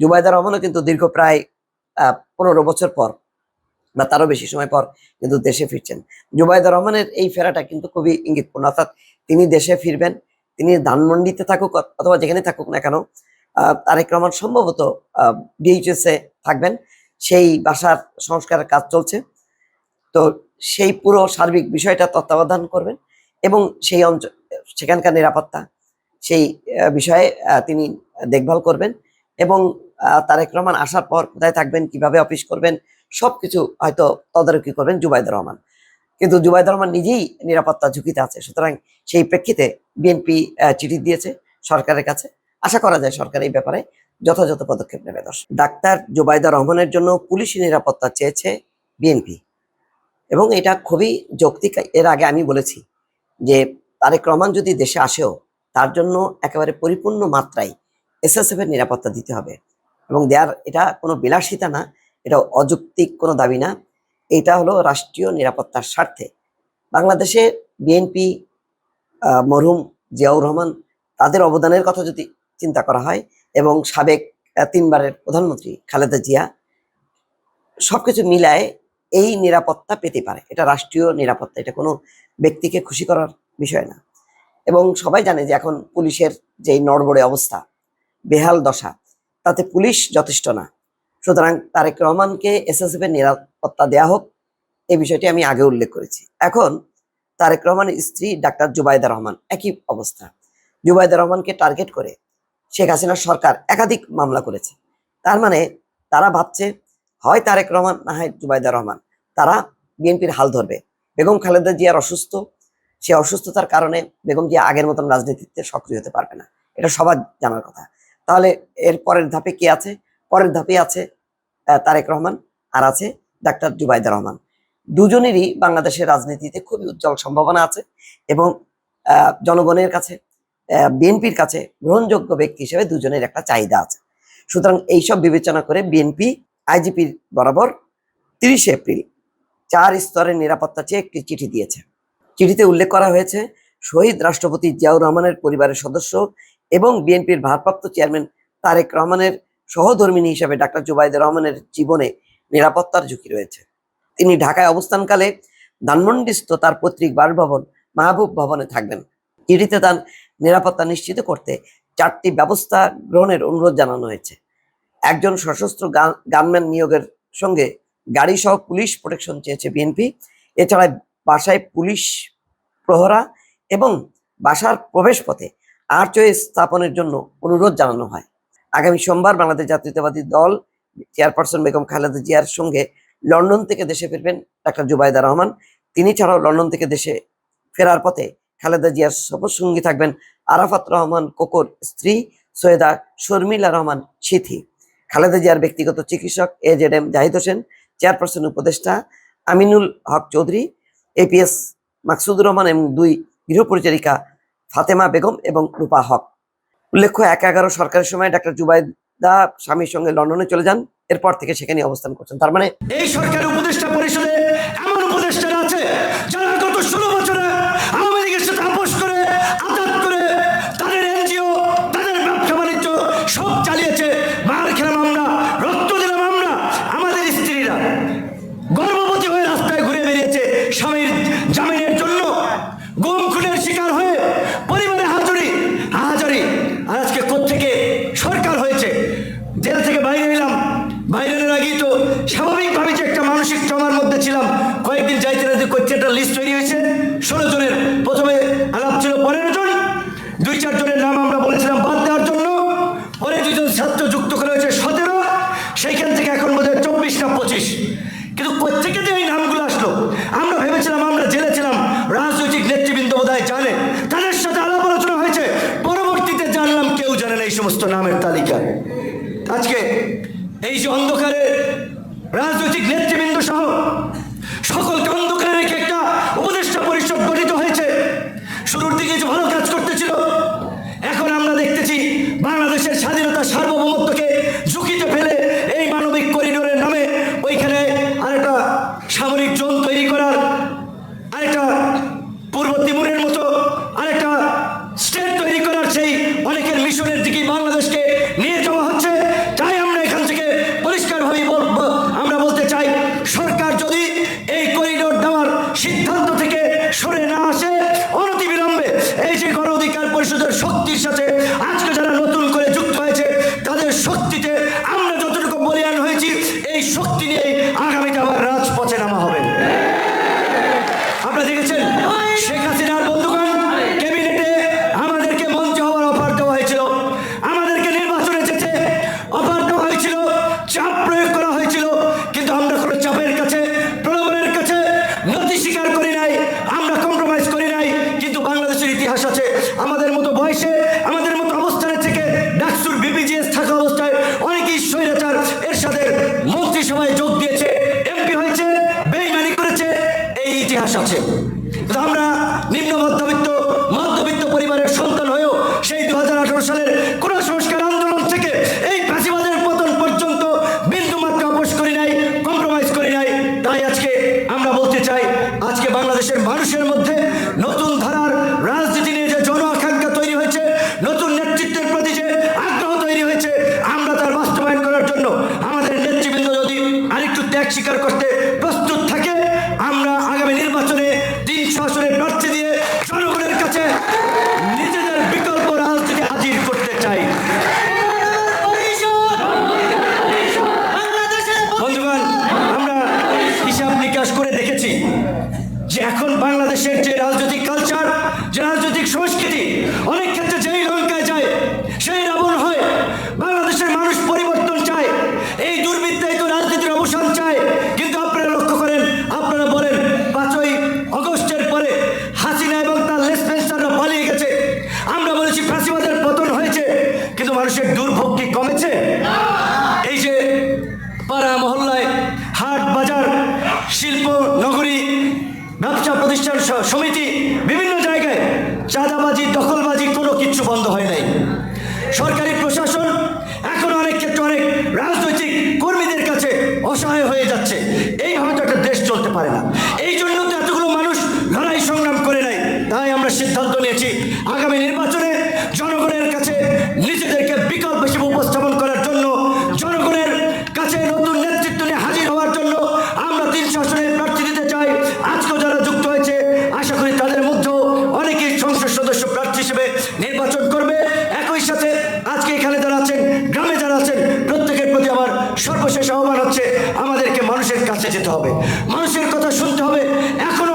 জুবাইদা রহমানও কিন্তু দীর্ঘ প্রায় পনেরো বছর পর বা তারও বেশি সময় পর কিন্তু দেশে ফিরছেন। জুবাইদা রহমানের এই ফেরাটা কিন্তু খুবই ইঙ্গিতপূর্ণ। অর্থাৎ তিনি দেশে ফিরবেন, তিনি ধানমন্ডিতে থাকুক অথবা যেখানে থাকুক না কেন তারেক রহমান সম্ভবত ডিএইচএস থাকবেন। সেই বাসার সংস্কারের কাজ চলছে। তো সেই পুরো সার্বিক বিষয়টা তত্ত্বাবধান করবেন এবং সেই অঞ্চল সেখানকার নিরাপত্তা, সেই বিষয়ে তিনি দেখভাল করবেন এবং তারেক রহমান আসার পর কোথায় থাকবেন, কীভাবে অফিস করবেন, সবকিছু হয়তো তদারকি করবেন জুবাইদুর রহমান। কিন্তু জুবাইদুর রহমান নিজেই নিরাপত্তা ঝুঁকিতে আছে, সুতরাং সেই প্রেক্ষিতে বিএনপি চিঠি দিয়েছে সরকারের কাছে। আশা করা যায় সরকার এই ব্যাপারে যথাযথ পদক্ষেপ নেবে। দর্শক, ডাক্তার জুবাইদা রহমানের জন্য পুলিশি নিরাপত্তা চেয়েছে বিএনপি এবং এটা খুবই যৌক্তিক, এর আগে আমি বলেছি যে তারেক রহমান যদি দেশে আসেও তার জন্য একেবারে পরিপূর্ণ মাত্রায় এসএসএফ এর নিরাপত্তা দিতে হবে। এবং দেয়ার এটা কোনো বিলাসিতা না, এটা অযৌক্তিক কোনো দাবি না। এটা হলো রাষ্ট্রীয় নিরাপত্তার স্বার্থে। বাংলাদেশে বিএনপি মরহুম জিয়াউর রহমান তাদের অবদানের কথা যদি চিন্তা করা হয় এবং সাবেক তিনবারের প্রধানমন্ত্রী খালেদা জিয়া, সবকিছু মিলায় এই নিরাপত্তা পেতে পারে। এটা রাষ্ট্রীয় নিরাপত্তা, এটা কোনো ব্যক্তিকে খুশি করার বিষয় না। এবং সবাই জানে যে এখন পুলিশের যে নড়বড়ে অবস্থা, বেহাল দশা তাতে পুলিশ যথেষ্ট না। সুতরাং তারেক রহমানকে এসএসএফ এর নিরাপত্তা দেয়া হোক, এই বিষয়টি আমি আগে উল্লেখ করেছি। এখন তারেক রহমানের স্ত্রী ডাক্তার জুবাইদা রহমান, একই অবস্থা। জুবাইদা রহমানকে টার্গেট করে শেখ হাসিনার সরকার একাধিক মামলা করেছে। তার মানে তারা ভাবছে, হয় তারেক রহমান না হয় জুবাইদা রহমান। তারা বিএনপির হাল ধরবে। বেগম খালেদা জিয়ার অসুস্থ, সে অসুস্থতার কারণে বেগম জিয়া আগের মতন রাজনীতিতে সক্রিয় হতে পারবে না। এটা সবার জানার কথা। তাহলে এর পরের ধাপে কি আছে? পরের ধাপে আছে তারেক রহমান আর আছে ডাক্তার জুবাইদা রহমান। দুজনেরই বাংলাদেশের রাজনীতিতে খুবই উজ্জ্বল সম্ভাবনা আছে এবং জনগণের কাছে বিএনপির কাছে গ্রহণযোগ্য ব্যক্তি হিসেবে দুজনের একটা চাহিদা আছে। সুতরাং এইসব বিবেচনা করে বিএনপি আইজিপির বরাবর তিরিশে এপ্রিল চার স্তরের নিরাপত্তা চেয়ে একটি চিঠি দিয়েছে। চিঠিতে উল্লেখ করা হয়েছে, শহীদ রাষ্ট্রপতি জিয়াউর রহমানের পরিবারের সদস্য এবং বিএনপির ভারপ্রাপ্ত চেয়ারম্যান তারেক রহমানের সহধর্মিনী হিসেবে ডাক্তার জুবাইদা রহমানের জীবনে নিরাপত্তার ঝুঁকি রয়েছে। তিনি ঢাকায় অবস্থানকালে ধানমন্ডিস্থ তার পৈতৃক বাসভবন মাহবুব ভবনে থাকবেন। চিঠিতে তার নিরাপত্তা নিশ্চিত করতে চারটি ব্যবস্থা গ্রহণের অনুরোধ জানানো হয়েছে। একজন সশস্ত্র গানম্যান নিয়োগের সঙ্গে গাড়ি সহ পুলিশ প্রোটেকশন চেয়েছে বিএনপি। এছাড়া বাসায় পুলিশ প্রহরা এবং বাসার প্রবেশ পথে আর্চওয়ে স্থাপনের জন্য অনুরোধ জানানো হয়। আগামী সোমবার বাংলাদেশ জাতীয়তাবাদী দল চেয়ারপারসন বেগম খালেদা জিয়ার সঙ্গে লন্ডন থেকে দেশে ফিরবেন ডাক্তার জুবাইদা রহমান। তিনি ছাড়াও লন্ডন থেকে দেশে ফেরার পথে খালেদা জিয়ার সফরসঙ্গী থাকবেন আরাফাত রহমান কোকর স্ত্রী সৈয়দা শর্মিলা রহমান সিথি। খালেদা জিয়ার ব্যক্তিগত চিকিৎসক A Z M Zahid Hossain, chairperson উপদেষ্টা আমিনুল হক চৌধুরী এপিএস মাকসুদুর রহমান এবং দুই গৃহপরিচারিকা ফাতেমা বেগম এবং রূপা হক। উল্লেখ্য, এক এগারো সরকারের সময় ডাক্তার জুবাইদা স্বামীর সঙ্গে লন্ডনে চলে যান, এরপর থেকে সেখানে অবস্থান করছেন। তার মানে এই সরকার উপদেষ্টা পরিষদে এমন উপদেষ্টারা আছে যারা গত ষোলো বছরে আওয়ামী লীগের সাথে আপোষ করে আঘাত করে তাদের এনজিও তাদের ব্যবসা বাণিজ্য সব চালিয়েছে মার খেলাম আমরা রক্ত দিলাম আমরা আমাদের স্ত্রীরা গর্ভবতী হয়ে রাস্তায় ঘুরে বেরিয়েছে স্বামীর জামিনের জন্য গুম খুনের শিকার হয়ে পরিবারে হাজুরি হাজারি আর আজকে কোত্থেকে সরকার হয়েছে জেল থেকে বাইরে এলাম বাইরের আগেই তো স্বাভাবিকভাবে যে একটা মানসিক ট্রমার মধ্যে ছিলাম। কয়েকদিন যাইতে না করছে একটা লিস্ট তৈরি হয়েছে। ষোলো জনের, প্রথমে আলাপ ছিল পনেরো জন। দুই, চার জনের নাম আমরা বলেছিলাম বাদ দেওয়ার জন্য। পরে দুজন ছাত্র যুক্ত করা হয়েছে সতেরো। সেইখান থেকে এখন বোধ হয় চব্বিশ না পঁচিশ। কিন্তু কোথেকে যে এই নামগুলো আসলো? আমরা ভেবেছিলাম আমরা জেলে ছিলাম। রাজনৈতিক নেতৃবৃন্দ বোধহয় জানে। তাদের সাথে আলাপ আলোচনা হয়েছে। পরবর্তীতে জানলাম কেউ জানে না এই সমস্ত নামের তালিকা। আজকে এই যে অন্ধকারের রাজনৈতিক নেতৃবৃন্দ সহ সকলকে অন্ধকারে এই শক্তি নিয়ে ইতিহাস আছে। আমরা নিম্ন মধ্যবিত্ত মধ্যবিত্ত পরিবারের সন্তান হয়েও সেই দুহাজার আঠারো সালের কোন সংস্কার আন্দোলন থেকে এই ফাঁসিবাদের পতন পর্যন্ত বিন্দু মাত্র আপোষ করি নাই কম্প্রোমাইজ করি নাই। তাই আজকে আমরা বলতে চাই, আজকে বাংলাদেশের মানুষের মধ্যে নতুন ধারার রাজনীতি নিয়ে যে জন আকাঙ্ক্ষা তৈরি হয়েছে, নতুন নেতৃত্বের প্রতি যে আগ্রহ তৈরি হয়েছে, আমরা তার বাস্তবায়ন করার জন্য আমাদের নেতৃবৃন্দ যদি আরেকটু ত্যাগ স্বীকার করতে অসহায় হয়ে যাচ্ছে। এইভাবে তো একটা দেশ চলতে পারে না। হচ্ছে আমাদেরকে মানুষের কাছে যেতে হবে। মানুষের কথা শুনতে হবে। এখন